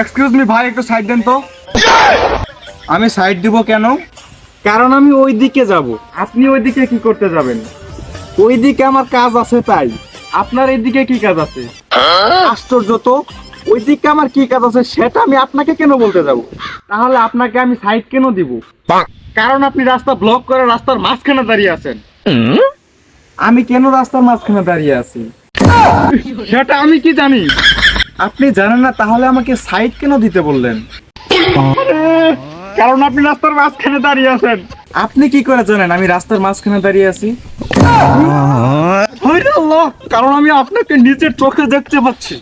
Excuse me ভাই, একটু side দেন তো। আমি সাইড দিব কেন? কারণ আমি ওই দিকে যাব। আপনি ওই দিকে কি করতে যাবেন? ওই দিকে আমার কাজ আছে তাই। আপনার এইদিকে কি কাজ আছে? আশ্চর্য তো। ওই দিকে আমার কি কাজ আছে সেটা আমি আপনাকে কেন বলতে যাব? তাহলে আপনাকে আমি সাইড কেন দিব? কারণ আপনি রাস্তা ব্লক করে রাস্তার মাঝখানে দাঁড়িয়ে আছেন। আমি কেন রাস্তার মাঝখানে দাঁড়িয়ে আছি? সেটা আমি কি জানি? আপনি জানেন না তাহলে আমাকে সাইড কেন দিতে বললেন? কারণ আপনি রাস্তার মাঝখানে দাঁড়িয়ে আছেন। আপনি কি করে জানেন আমি রাস্তার মাঝখানে দাঁড়িয়ে আছি? কারণ আমি আপনাকে নিজের চোখে দেখতে পাচ্ছি।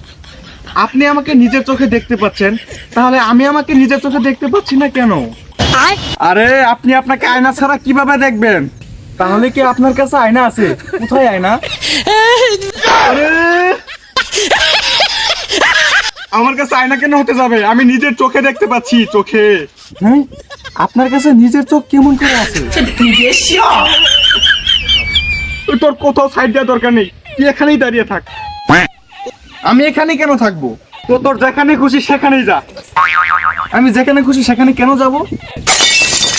আপনি আমাকে নিজের চোখে দেখতে পাচ্ছেন তাহলে আমি আমাকে নিজের চোখে দেখতে পাচ্ছি না কেন? আরে আপনি আপনাকে আয়না ছাড়া কীভাবে দেখবেন? তাহলে কি আপনার কাছে আয়না আছে? কোথায় আয়না? আরে আমার কাছে আয়না কেন হতে যাবে? আমি নিজের চোখে দেখতে পাচ্ছি চোখে। হ্যাঁ? আপনার কাছে নিজের চোখ কেমন করে আছে? তোর কোথাও সাইড দেওয়ার দরকার নেই। তুই এখানেই দাঁড়িয়ে থাক। আমি এখানে কেন থাকব? তো তোর যেখানে খুশি সেখানেই যা। আমি যেখানে খুশি সেখানে কেন যাব?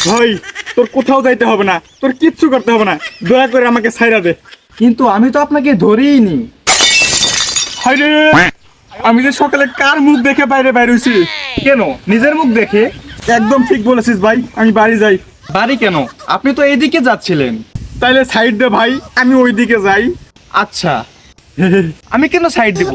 ভাই তোর কোথাও যাইতে হবে না। তোর কিচ্ছু করতে হবে না। দয়া করে আমাকে ছাইরা দে। কিন্তু আমি তো আপনাকে ধরেই নি। হায়রে আমি যে সকালে কার মুখ দেখে বাইরে বাইরে হইছি? কেন? নিজের মুখ দেখে? একদম ঠিক বলেছিস ভাই আমি বাড়ি যাই। বাড়ি কেন? আপনি তো এইদিকে যাচ্ছিলেন। তাইলে সাইড দে ভাই আমি ওইদিকে যাই। আচ্ছা। আমি কেন সাইড দেব?